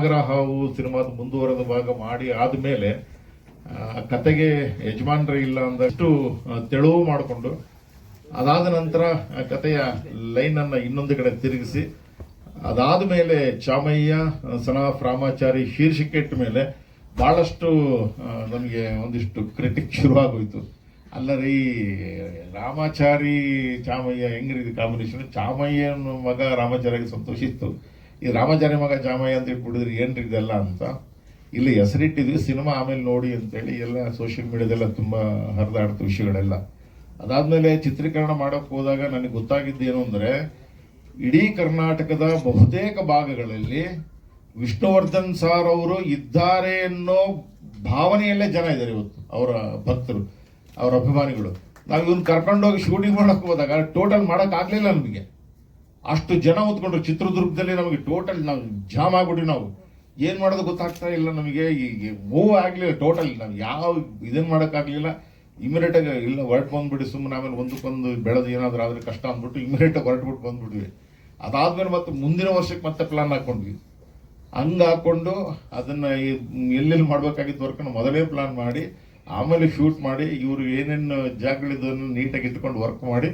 ನಾಗರ ಹಾವು ಸಿನಿಮಾದ ಮುಂದುವರೆದ ಭಾಗ ಮಾಡಿ ಆದ್ಮೇಲೆ ಕತೆಗೆ ಯಜಮಾನ್ರೆ ಇಲ್ಲ ಅಂದಷ್ಟು ತೆಳುವು ಮಾಡಿಕೊಂಡು, ಅದಾದ ನಂತರ ಕತೆಯ ಲೈನನ್ನು ಇನ್ನೊಂದು ಕಡೆ ತಿರುಗಿಸಿ, ಅದಾದ ಮೇಲೆ ಚಾಮಯ್ಯ ಸನಾಫ್ ರಾಮಾಚಾರಿ ಶೀರ್ಷಿಕೆ ಇಟ್ಟ ಮೇಲೆ ಭಾಳಷ್ಟು ನಮಗೆ ಒಂದಿಷ್ಟು ಕ್ರಿಟಿಕ್ ಶುರುವಾಗೋಯ್ತು ಅಲ್ಲ ರೀ ರಾಮಾಚಾರಿ, ಚಾಮಯ್ಯ ಹೆಂಗ್ರಿ ಕಾಂಬಿನೇಷನ್ ಚಾಮಯ್ಯನ ಮಗ ರಾಮಾಚಾರಿಗೆ ಸಂತೋಷ ಇತ್ತು ಈ ರಾಮಾಚಾರ್ಯ ಮಗ ಜಾಮಯ್ಯ ಅಂತ ಇಟ್ಬಿಡಿದ್ರಿ ಏನ್ರಿ ಇದೆಲ್ಲ ಅಂತ. ಇಲ್ಲಿ ಹೆಸರಿಟ್ಟಿದ್ವಿ, ಸಿನಿಮಾ ಆಮೇಲೆ ನೋಡಿ ಅಂತೇಳಿ ಎಲ್ಲ ಸೋಷಿಯಲ್ ಮೀಡಿಯಾದೆಲ್ಲ ತುಂಬ ಹರಿದಾಡ್ತು ವಿಷಯಗಳೆಲ್ಲ. ಅದಾದಮೇಲೆ ಚಿತ್ರೀಕರಣ ಮಾಡೋಕೆ ಹೋದಾಗ ನನಗೆ ಗೊತ್ತಾಗಿದ್ದೇನು ಅಂದರೆ, ಇಡೀ ಕರ್ನಾಟಕದ ಬಹುತೇಕ ಭಾಗಗಳಲ್ಲಿ ವಿಷ್ಣುವರ್ಧನ್ ಸಾರ್ ಅವರು ಇದ್ದಾರೆ ಅನ್ನೋ ಭಾವನೆಯಲ್ಲೇ ಜನ ಇದ್ದಾರೆ ಇವತ್ತು, ಅವರ ಭಕ್ತರು, ಅವರ ಅಭಿಮಾನಿಗಳು. ನಾವು ಇವನ್ ಕರ್ಕೊಂಡೋಗಿ ಶೂಟಿಂಗ್ ಮಾಡಕ್ ಹೋದಾಗ ಟೋಟಲ್ ಮಾಡಕ್ ಆಗ್ಲಿಲ್ಲ ನಮಗೆ. ಅಷ್ಟು ಜನ ಹೊತ್ಕೊಂಡ್ರು. ಚಿತ್ರದುರ್ಗದಲ್ಲಿ ನಮಗೆ ಟೋಟಲ್ ನಾವು ಜಾಮ್ ಆಗ್ಬಿಡಿ ನಾವು. ಏನು ಮಾಡೋದು ಗೊತ್ತಾಗ್ತಾ ಇಲ್ಲ ನಮಗೆ. ಈಗ ಮೂವ್ ಆಗಲಿಲ್ಲ ಟೋಟಲ್ ನಾವು ಯಾವ ಇದನ್ ಮಾಡೋಕ್ಕಾಗಲಿಲ್ಲ ಆಗ್ಲಿಲ್ಲ. ಇಮಿಡಿಯೇಟ್ ಆಗಿ ಇಲ್ಲ, ಹೊರಟು ಬಂದ್ಬಿಡಿ ಸುಮ್ಮನೆ ಆಮೇಲೆ ಒಂದಕ್ಕೊಂದು ಬೆಳೆದು ಏನಾದ್ರೂ ಆದ್ರೆ ಕಷ್ಟ ಅಂದ್ಬಿಟ್ಟು ಇಮಿಡಿಯೇಟ್ ಆಗಿ ಹೊರಟ್ಬಿಟ್ಟು ಬಂದ್ಬಿಟ್ವಿ. ಅದಾದಮೇಲೆ ಮತ್ತೆ ಮುಂದಿನ ವರ್ಷಕ್ಕೆ ಮತ್ತೆ ಪ್ಲಾನ್ ಹಾಕೊಂಡ್ವಿ. ಹಂಗೆ ಹಾಕ್ಕೊಂಡು ಅದನ್ನ ಎಲ್ಲೆಲ್ಲಿ ಮಾಡಬೇಕಾಗಿತ್ತು ವರ್ಕನ್ನು ಮೊದಲೇ ಪ್ಲಾನ್ ಮಾಡಿ, ಆಮೇಲೆ ಶೂಟ್ ಮಾಡಿ, ಇವರು ಏನೇನು ಜಾಗಗಳಿದ್ದನ್ನು ನೀಟಾಗಿ ಇಟ್ಕೊಂಡು ವರ್ಕ್ ಮಾಡಿ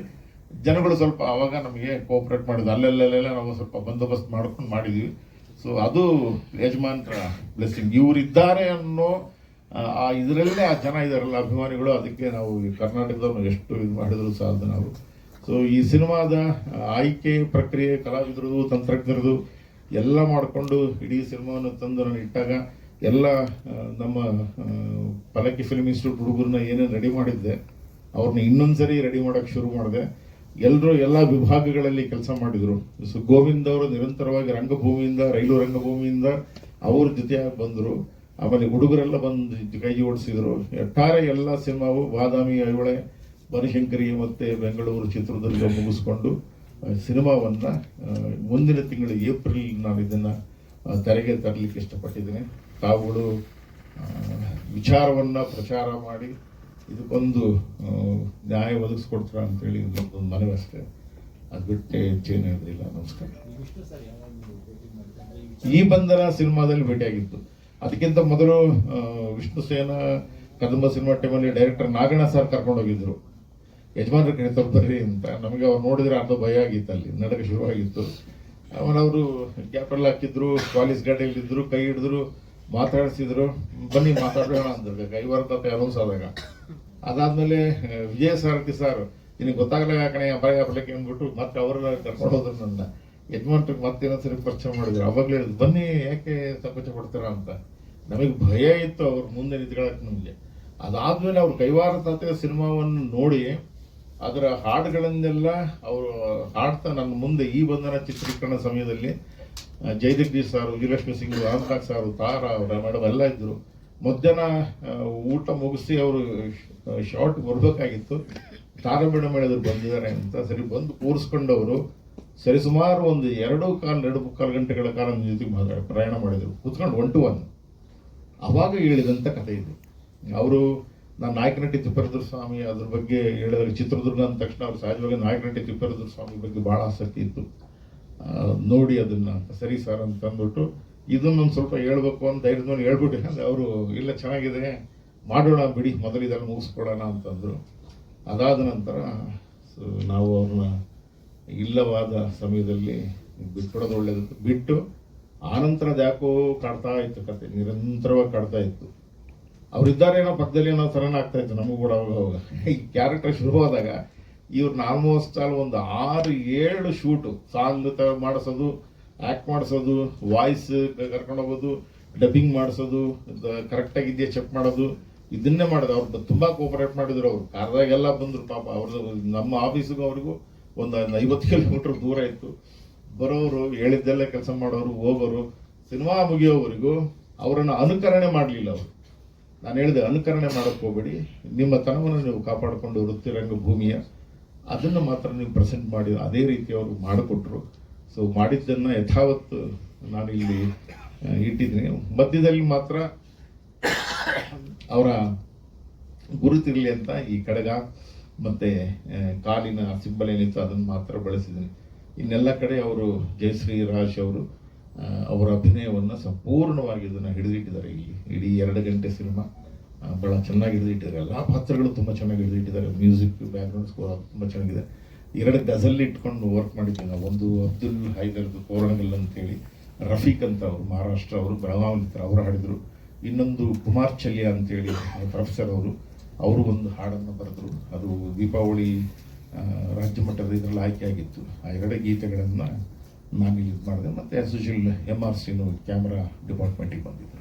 ಜನಗಳು ಸ್ವಲ್ಪ ಅವಾಗ ನಮಗೆ ಕೋಆಪರೇಟ್ ಮಾಡಿದ್ರು. ಅಲ್ಲೆಲ್ಲೆಲ್ಲ ನಾವು ಸ್ವಲ್ಪ ಬಂದೋಬಸ್ತ್ ಮಾಡ್ಕೊಂಡು ಮಾಡಿದ್ವಿ. ಸೊ ಅದು ಯಜಮಾನ್ರ ಬ್ಲೆಸ್ಸಿಂಗ್ ಇವರಿದ್ದಾರೆ ಅನ್ನೋ ಆ, ಇದರಲ್ಲೇ ಆ ಜನ ಇದಾರಲ್ಲ ಅಭಿಮಾನಿಗಳು ಅದಕ್ಕೆ ನಾವು ಕರ್ನಾಟಕದವ್ರು ಎಷ್ಟು ಇದು ಮಾಡಿದ್ರು ಸಾಲದು ನಾವು ಸೊ ಈ ಸಿನಿಮಾದ ಆಯ್ಕೆ ಪ್ರಕ್ರಿಯೆ ಕಲಾವಿದರದು ತಂತ್ರಜ್ಞರದು ಎಲ್ಲ ಮಾಡಿಕೊಂಡು ಇಡೀ ಸಿನಿಮಾವನ್ನು ತಂದು ನಾನು ಇಟ್ಟಾಗ ಎಲ್ಲ ನಮ್ಮ ಪಲಕಿ ಫಿಲ್ಮ್ ಇನ್ಸ್ಟಿಟ್ಯೂಟ್ ಹುಡುಗರನ್ನ ಏನೇನು ರೆಡಿ ಮಾಡಿದ್ದೆ ಅವ್ರನ್ನ ಇನ್ನೊಂದ್ಸರಿ ರೆಡಿ ಮಾಡೋಕ್ಕೆ ಶುರು ಮಾಡಿದೆ. ಎಲ್ಲರೂ ಎಲ್ಲ ವಿಭಾಗಗಳಲ್ಲಿ ಕೆಲಸ ಮಾಡಿದ್ರು. ಸೊ ಗೋವಿಂದ್ ಅವರು ನಿರಂತರವಾಗಿ ರಂಗಭೂಮಿಯಿಂದ, ರೈಲು ರಂಗಭೂಮಿಯಿಂದ ಅವ್ರ ಜೊತೆಯಾಗಿ ಬಂದರು. ಆಮೇಲೆ ಹುಡುಗರೆಲ್ಲ ಬಂದು ಕೈ ಜೋಡಿಸಿದ್ರು ಒಟ್ಟಾರೆ ಎಲ್ಲ ಸಿನಿಮಾವು ಬಾದಾಮಿ, ಐಹೊಳೆ, ಬನಶಂಕರಿ ಮತ್ತೆ ಬೆಂಗಳೂರು, ಚಿತ್ರದುರ್ಗ ಮುಗಿಸ್ಕೊಂಡು ಸಿನಿಮಾವನ್ನು ಮುಂದಿನ ತಿಂಗಳು ಏಪ್ರಿಲ್ ನಾನು ಇದನ್ನ ತೆರೆಗೆ ತರಲಿಕ್ಕೆ ಇಷ್ಟಪಟ್ಟಿದ್ದೇನೆ. ತಾವುಗಳು ವಿಚಾರವನ್ನ ಪ್ರಚಾರ ಮಾಡಿ ಇದಕ್ಕೊಂದು ನ್ಯಾಯ ಒದಗಿಸ್ಕೊಡ್ತೀರಾ ಅಂತೇಳಿ ಒಂದು ಮನವಿ ಅಷ್ಟೇ. ಅದು ಬಿಟ್ಟೆ ಹೆಚ್ಚೇನು ಇರಲಿಲ್ಲ. ನಮಸ್ಕಾರ. ಈ ಬಂಧನ ಸಿನಿಮಾದಲ್ಲಿ ಭೇಟಿಯಾಗಿತ್ತು. ಅದಕ್ಕಿಂತ ಮೊದಲು ವಿಷ್ಣು ಸೇನ, ಕದಂಬ ಸಿನಿಮಾ ಟೈಮಲ್ಲಿ ಡೈರೆಕ್ಟರ್ ನಾಗಣ್ಣ ಸರ್ ಕರ್ಕೊಂಡೋಗಿದ್ರು ಯಜಮಾನ್ರ ಕಡೆ ಸ್ವಲ್ಪ ಅಂತ. ನಮಗೆ ಅವ್ರು ನೋಡಿದ್ರೆ ಅರ್ಧ ಭಯ ಆಗಿತ್ತು ಅಲ್ಲಿ. ನಡಕ ಶುರುವಾಗಿತ್ತು. ಆಮೇಲೆ ಅವರು ಗ್ಯಾಪಲ್ಲಿ ಹಾಕಿದ್ರು. ಪಾಲಿಸ್ ಗಾಡಿಯಲ್ಲಿದ್ದರು ಕೈ ಹಿಡಿದ್ರು. ಮಾತಾಡಿಸಿದ್ರು. ಬನ್ನಿ ಮಾತಾಡೋಣ ಅಂದ್ರೆ ಕೈವಾರ ತಾತ ಅನೌನ್ಸ್ ಆದಾಗ. ಅದಾದ್ಮೇಲೆ ವಿಜಯ ಸಾರಥಿ ಸರ್ ನಿನಗೆ ಗೊತ್ತಾಗಲ್ಲ ಕಣೆ ಅಪಾಯ ಬರ್ಲಿಕ್ಕೆ ಅಂದ್ಬಿಟ್ಟು ಮತ್ತೆ ಅವರೆಲ್ಲ ಕರ್ಕೊಂಡು ನನ್ನ. ಯಜಮಾನ್ರಿಗೆ ಮತ್ತೆ ಸರಿ ಪರಿಚಯ ಮಾಡಿದ್ರು. ಅವಾಗಲೇ ಬನ್ನಿ, ಯಾಕೆ ಸಂಕೋಚ ಕೊಡ್ತೀರಾ ಅಂತ. ನಮಗೆ ಭಯ ಇತ್ತು ಅವ್ರ ಮುಂದೆ ನಿಂತ್ಕೊಳಕ್ಕೆ ನಮಗೆ. ಅದಾದ್ಮೇಲೆ ಅವ್ರ ಕೈವಾರ ತಾತೆಯ ಸಿನಿಮಾವನ್ನು ನೋಡಿ, ಅದರ ಹಾಡುಗಳನ್ನೆಲ್ಲ ಅವರು ಹಾಡ್ತಾ, ನನ್ನ ಮುಂದೆ ಈ ಬಂಧನ ಚಿತ್ರೀಕರಣ ಸಮಯದಲ್ಲಿ ಜಯಜಗದೀಶ್ ಸಾರು, ವಿಜಯಲಕ್ಷ್ಮಿ ಸಿಂಗ್ ಆಂಕಾ ಸಾರು, ತಾರ ಅವರ ಮೇಡಮ್ ಎಲ್ಲ ಇದ್ದರು ಮಧ್ಯಾಹ್ನ ಊಟ ಮುಗಿಸಿ ಅವರು ಶಾರ್ಟ್ ಬರಬೇಕಾಗಿತ್ತು. ತಾರ ಮೇಡಮ್ ಹೇಳಿದ್ರು ಬಂದಿದ್ದಾರೆ ಅಂತ ಸರಿ ಬಂದು ಕೂರಿಸ್ಕೊಂಡವರು ಸರಿ ಸುಮಾರು ಒಂದು ಎರಡು ಕಾಲು, ಎರಡು ಮುಕ್ಕಾಲು ಗಂಟೆಗಳ ಕಾಲ ಜೊತೆಗೆ ಪ್ರಯಾಣ ಮಾಡಿದರು. ಕೂತ್ಕೊಂಡು ಒನ್ ಟು ಒನ್ ಅವಾಗ ಹೇಳಿದಂಥ ಕಥೆ ಇದು. ಅವರು, ನಾನು ನಾಯಕನಟ್ಟಿ ತಿಪ್ಪೇರುದ್ರ ಸ್ವಾಮಿ, ಅದ್ರ ಬಗ್ಗೆ ಹೇಳಿದ್ರೆ ಚಿತ್ರದುರ್ಗ ಅಂದ ತಕ್ಷಣ ಅವ್ರು ಸಹಜವಾಗಿ ನಾಯಕನಟ್ಟಿ ತಿಪ್ಪೇರುದ್ರ ಸ್ವಾಮಿ ಬಗ್ಗೆ ಬಹಳ ಆಸಕ್ತಿ ಇತ್ತು. ನೋಡಿ ಅದನ್ನ ಸರಿ ಸರ್ ಅಂತ ಅಂದ್ಬಿಟ್ಟು ಇದನ್ನೊಂದು ಸ್ವಲ್ಪ ಹೇಳ್ಬೇಕು ಅಂತ ಧೈರ್ಯದ ಮೇಲೆ ಹೇಳ್ಬಿಟ್ಟೆ, ಅಂದ್ರೆ ಅವರು, ಇಲ್ಲ, ಚೆನ್ನಾಗಿದೆ, ಮಾಡೋಣ ಬಿಡಿ, ಮೊದಲು ಇದನ್ನು ಮುಗಿಸ್ಕೊಡೋಣ ಅಂತಂದ್ರು. ಅದಾದ ನಂತರ ನಾವು ಅವ್ರನ್ನ ಇಲ್ಲವಾದ ಸಮಯದಲ್ಲಿ ಬಿಟ್ಬಿಡೋದು ಒಳ್ಳೇದು ಬಿಟ್ಟು ಆನಂತರ ಯಾಕೋ ಕಾಡ್ತಾ ಇತ್ತು ಕತೆ, ನಿರಂತರವಾಗಿ ಕಾಡ್ತಾ ಇತ್ತು. ಅವ್ರಿದ್ದಾರೆ ಏನೋ ಪಕ್ಕದಲ್ಲಿ ಏನೋ ಸರಣ ಆಗ್ತಾ ಇತ್ತು, ನಮಗೂ ಕೂಡ ಅವಾಗ ಈ ಕ್ಯಾರೆಕ್ಟರ್ ಶುರುವಾದಾಗ ಇವ್ರನ್ನ ಆಲ್ಮೋಸ್ಟ್ ಆಲ್ ಒಂದು ಆರು, ಏಳು ಶೂಟು ಸಾಂಗ್ ತ ಮಾಡಿಸೋದು ಆಕ್ಟ್ ಮಾಡಿಸೋದು ವಾಯ್ಸ್ ಕರ್ಕೊಂಡು ಹೋಗೋದು ಡಬ್ಬಿಂಗ್ ಮಾಡಿಸೋದು ಕರೆಕ್ಟಾಗಿ ಇದೆಯಾ ಚೆಕ್ ಮಾಡೋದು, ಇದನ್ನೇ ಮಾಡಿದ್ರು. ಅವ್ರು ತುಂಬಾ ಕೋಪರೇಟ್ ಮಾಡಿದ್ರು ಅವ್ರು. ಕಾರ್ದಾಗೆಲ್ಲ ಬಂದರು ಪಾಪ. ಅವ್ರದ್ದು ನಮ್ಮ ಆಫೀಸಿಗೂ ಅವ್ರಿಗೂ ಒಂದು ಐವತ್ತು ಕಿಲೋಮೀಟರ್ ದೂರ ಇತ್ತು. ಬರೋರು, ಹೇಳಿದ್ದೆಲ್ಲ ಕೆಲಸ ಮಾಡೋರು, ಹೋಗೋರು ಸಿನಿಮಾ ಮುಗಿಯೋವರೆಗೂ ಅವರನ್ನು ಅನುಕರಣೆ ಮಾಡಲಿಲ್ಲ ಅವರು. ನಾನು ಹೇಳಿದೆ ಅನುಕರಣೆ ಮಾಡೋಕ್ಕೆ ಹೋಗಬೇಡಿ. ನಿಮ್ಮ ತನವನ್ನು ನೀವು ಕಾಪಾಡಿಕೊಂಡು ವೃತ್ತಿರಂಗ ರಂಗಭೂಮಿಯ ಅದನ್ನು ಮಾತ್ರ ನೀವು ಪ್ರೆಸೆಂಟ್ ಮಾಡಿ, ಅದೇ ರೀತಿ ಅವರು ಮಾಡಿಕೊಟ್ರು. ಸೊ ಮಾಡಿದ್ದನ್ನು ಯಥಾವತ್ತು ನಾನು ಇಲ್ಲಿ ಇಟ್ಟಿದ್ದೀನಿ. ಮಧ್ಯದಲ್ಲಿ ಮಾತ್ರ ಅವರ ಗುರುತಿರಲಿ ಅಂತ ಈ ಕಡಗ ಮತ್ತೆ ಕಾಲಿನ ಸಿಂಬಲ್ ಏನಿತ್ತು ಅದನ್ನು ಮಾತ್ರ ಬಳಸಿದ್ದೀನಿ. ಇನ್ನೆಲ್ಲ ಕಡೆ ಅವರು ಜಯಶ್ರೀ ರಾಜ್ ಅವರು ಅವರ ಅಭಿನಯವನ್ನು ಸಂಪೂರ್ಣವಾಗಿ ಇದನ್ನು ಹಿಡಿದಿಟ್ಟಿದ್ದಾರೆ ಇಲ್ಲಿ. ಇಡೀ ಎರಡು ಗಂಟೆ ಸಿನಿಮಾ. ಬಹಳ ಚೆನ್ನಾಗಿ ಹಿಡಿದಿಟ್ಟಿದ್ದಾರೆ. ಎಲ್ಲ ಪಾತ್ರಗಳು ತುಂಬ ಚೆನ್ನಾಗಿ ಹಿಡಿದಿಟ್ಟಿದ್ದಾರೆ. ಮ್ಯೂಸಿಕ್ ಬ್ಯಾಕ್ಗ್ರೌಂಡ್ ಸ್ಕೋರ್ ತುಂಬ ಚೆನ್ನಾಗಿದೆ. ಎರಡು ಗಜಲ್ ಇಟ್ಕೊಂಡು ವರ್ಕ್ ಮಾಡಿದ್ದೀವಿ ನಾವು. ಒಂದು ಅಬ್ದುಲ್ ಹೈದರ್ದು ಕೋರಣಗಲ್ ಅಂತೇಳಿ, ರಫೀಕ್ ಅಂತ ಅವರು, ಮಹಾರಾಷ್ಟ್ರ ಅವರು ಬೆಳಗಾವಿ ಅವರು ಹಾಡಿದರು. ಇನ್ನೊಂದು ಕುಮಾರ್ ಚಲ್ಯ ಅಂತೇಳಿ ಪ್ರೊಫೆಸರ್ ಅವರು ಅವರು ಒಂದು ಹಾಡನ್ನು ಬರೆದರು. ಅದು ದೀಪಾವಳಿ ರಾಜ್ಯ ಮಟ್ಟದ ಇದರಲ್ಲಿ ಆಯ್ಕೆ ಆಗಿತ್ತು. ಆ ಎರಡೇ ಗೀತೆಗಳನ್ನು ನಾನು ಇದು ಮಾಡಿದೆ. ಮತ್ತು ಯೂಶುವಲ್ ಎಂ ಆರ್ ಸಿನು ಕ್ಯಾಮ್ರಾ ಡಿಪಾರ್ಟ್ಮೆಂಟಿಗೆ ಬಂದಿದ್ದೆ